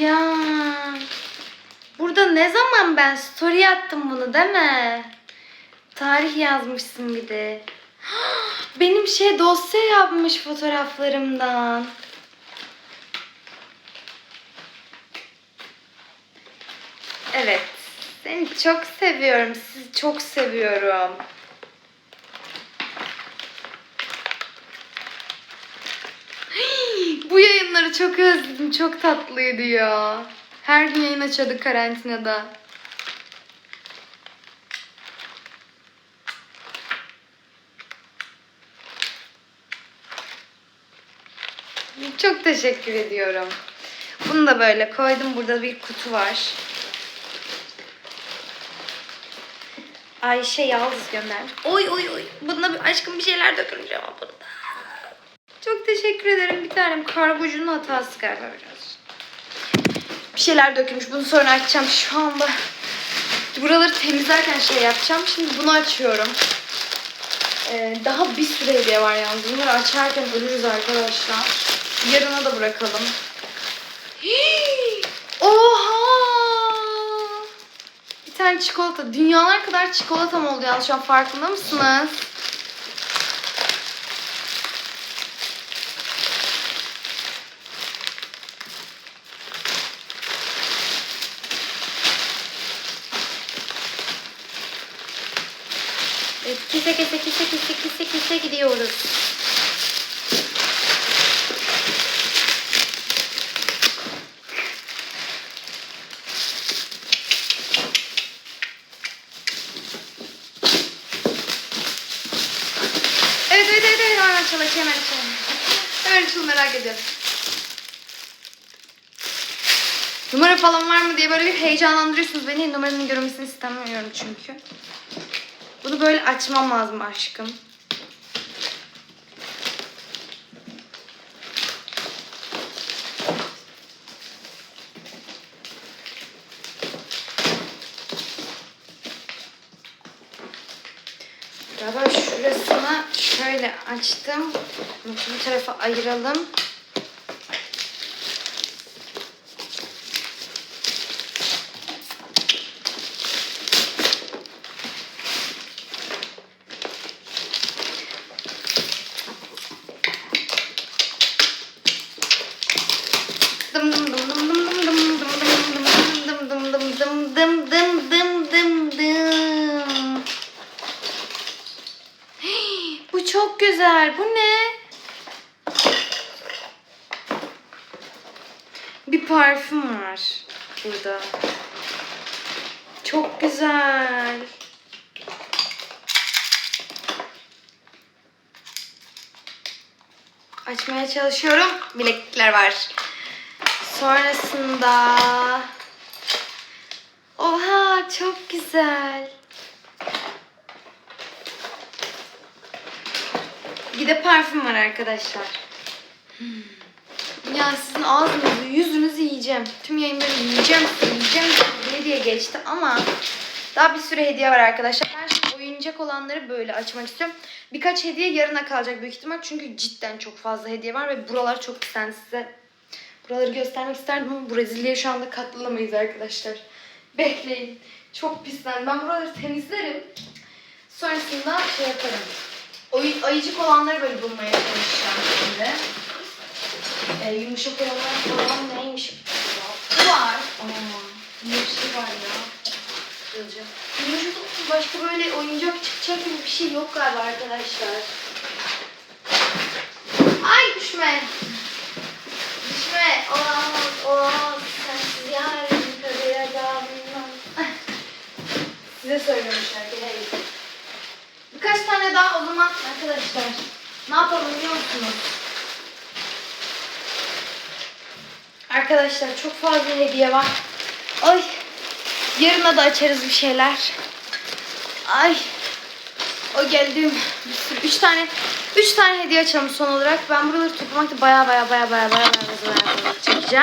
Ya. Burada ne zaman ben story attım bunu değil mi? Tarih yazmışsın bir de. Benim şey dosya yapmış fotoğraflarımdan. Evet. Seni çok seviyorum. Sizi çok seviyorum. Yayınları çok özledim. Çok tatlıydı ya. Her gün yayın açıyorduk karantinada. Çok teşekkür ediyorum. Bunu da böyle koydum. Burada bir kutu var. Ayşe Yalnız göndermiş. Oy oy oy. Bunda bir aşkım bir şeyler dökülmüş ama bunda. Çok teşekkür ederim. Bir tanem kargocunun hatası galiba biraz. Bir şeyler dökülmüş. Bunu sonra açacağım şu anda. Buraları temizlerken şey yapacağım. Şimdi bunu açıyorum. Ee, daha bir sürü hediye var yalnız. Bunları açarken ölürüz arkadaşlar. Yarına da bırakalım. Hii! Oha! Bir tane çikolata. Dünyalar kadar çikolatam oldu yalnız şu an farkında mısınız? Evet, kese kese kese kese kese kese gidiyoruz. Evet evet evet evet hemen açalım hemen açalım. Hemen açalım merak ediyorum. Numara falan var mı diye böyle bir heyecanlandırıyorsunuz beni. Numaranın görünmesini istemiyorum çünkü. Bunu böyle açmam lazım aşkım. Galiba şurasını şöyle açtım. Bu tarafa ayıralım. Bu çok güzel. Bu ne? Bir parfüm var burada. Çok güzel. Açmaya çalışıyorum. Bileklikler var. Sonrasında Oha çok güzel. Bir de parfüm var arkadaşlar. Hmm. Ya sizin ağzınızı, yüzünüzü yiyeceğim. Tüm yayınları yiyeceğim, yiyeceğim ne diye geçti ama daha bir sürü hediye var arkadaşlar. Ben şimdi oyuncak olanları böyle açmak istiyorum. Birkaç hediye yarına kalacak büyük ihtimal. Çünkü cidden çok fazla hediye var ve buralar çok güzel size. Buraları göstermek isterdim ama bu şu anda katlanamayız arkadaşlar. Bekleyin. Çok pislendi. Ben buraları temizlerim. Sonrasında şey yaparım. Oyun, ayıcık olanları böyle bulmaya çalışacağım şimdi. Ee, yumuşak olanlar falan neymiş? Bu var. Aa, bir şey var ya. Yumuşak başka böyle oyuncak çıkacak gibi bir şey yok galiba arkadaşlar. Size söylüyorum şarkıyı. Hayır. Birkaç tane daha o zaman arkadaşlar. Ne yapalım biliyor musunuz? Arkadaşlar çok fazla hediye var. Ay. Yarına da açarız bir şeyler. Ay. O geldim. Bir sürü. Üç tane, üç tane hediye açalım son olarak. Ben buraları toplamakta baya baya baya baya baya baya baya baya çekeceğim.